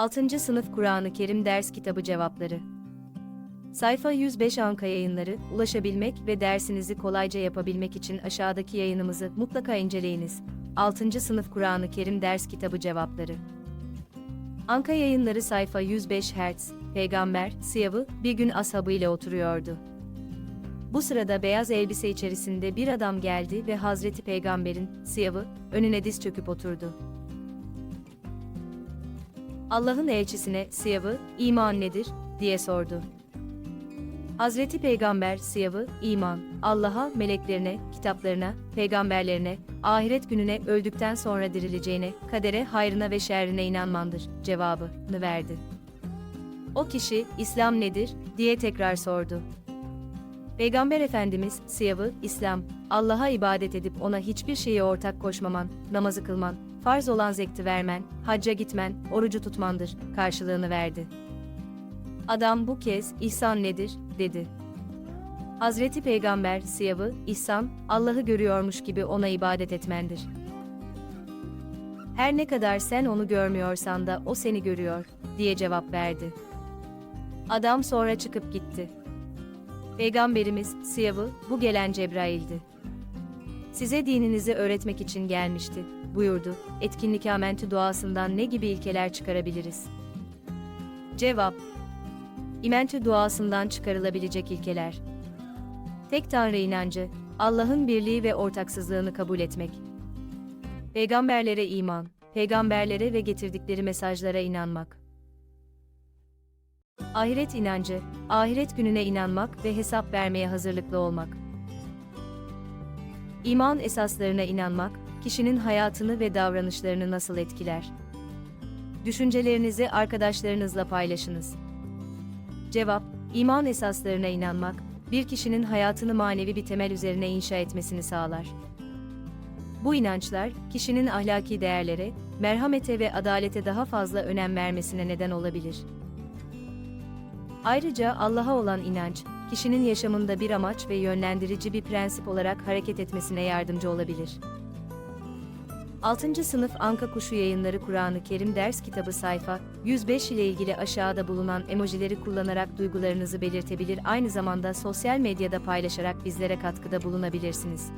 6. Sınıf Kur'an-ı Kerim Ders Kitabı Cevapları Sayfa 105 Anka yayınları, ulaşabilmek ve dersinizi kolayca yapabilmek için aşağıdaki yayınımızı mutlaka inceleyiniz. 6. Sınıf Kur'an-ı Kerim Ders Kitabı Cevapları Anka yayınları sayfa 105 Hz, Peygamber, Siyav'ı, bir gün ashabı ile oturuyordu. Bu sırada beyaz elbise içerisinde bir adam geldi ve Hazreti Peygamber'in, Siyav'ı, önüne diz çöküp oturdu. Allah'ın elçisine Siyav'ı, iman nedir, diye sordu. Hazreti Peygamber Siyav'ı, iman, Allah'a, meleklerine, kitaplarına, peygamberlerine, ahiret gününe öldükten sonra dirileceğine, kadere, hayrına ve şerrine inanmandır, cevabını verdi. O kişi, İslam nedir, diye tekrar sordu. Peygamber Efendimiz, Siyav'ı, İslam, Allah'a ibadet edip ona hiçbir şeye ortak koşmaman, namazı kılman, farz olan zekti vermen, hacca gitmen, orucu tutmandır, karşılığını verdi. Adam bu kez, ihsan nedir, dedi. Hazreti Peygamber, Siyav'ı, ihsan, Allah'ı görüyormuş gibi ona ibadet etmendir. Her ne kadar sen onu görmüyorsan da o seni görüyor, diye cevap verdi. Adam sonra çıkıp gitti. Peygamberimiz, Siyav'ı, bu gelen Cebrail'di. Size dininizi öğretmek için gelmişti, buyurdu. Etkinlik amentü duasından ne gibi ilkeler çıkarabiliriz? Cevap İmentü duasından çıkarılabilecek ilkeler. Tek Tanrı inancı, Allah'ın birliği ve ortaksızlığını kabul etmek. Peygamberlere iman, peygamberlere ve getirdikleri mesajlara inanmak. Ahiret inancı, ahiret gününe inanmak ve hesap vermeye hazırlıklı olmak. İman esaslarına inanmak, kişinin hayatını ve davranışlarını nasıl etkiler? Düşüncelerinizi arkadaşlarınızla paylaşınız. Cevap, iman esaslarına inanmak, bir kişinin hayatını manevi bir temel üzerine inşa etmesini sağlar. Bu inançlar, kişinin ahlaki değerlere, merhamete ve adalete daha fazla önem vermesine neden olabilir. Ayrıca Allah'a olan inanç, kişinin yaşamında bir amaç ve yönlendirici bir prensip olarak hareket etmesine yardımcı olabilir. 6. Sınıf Anka Kuşu Yayınları Kur'an-ı Kerim Ders Kitabı sayfa 105 ile ilgili aşağıda bulunan emojileri kullanarak duygularınızı belirtebilir aynı zamanda sosyal medyada paylaşarak bizlere katkıda bulunabilirsiniz.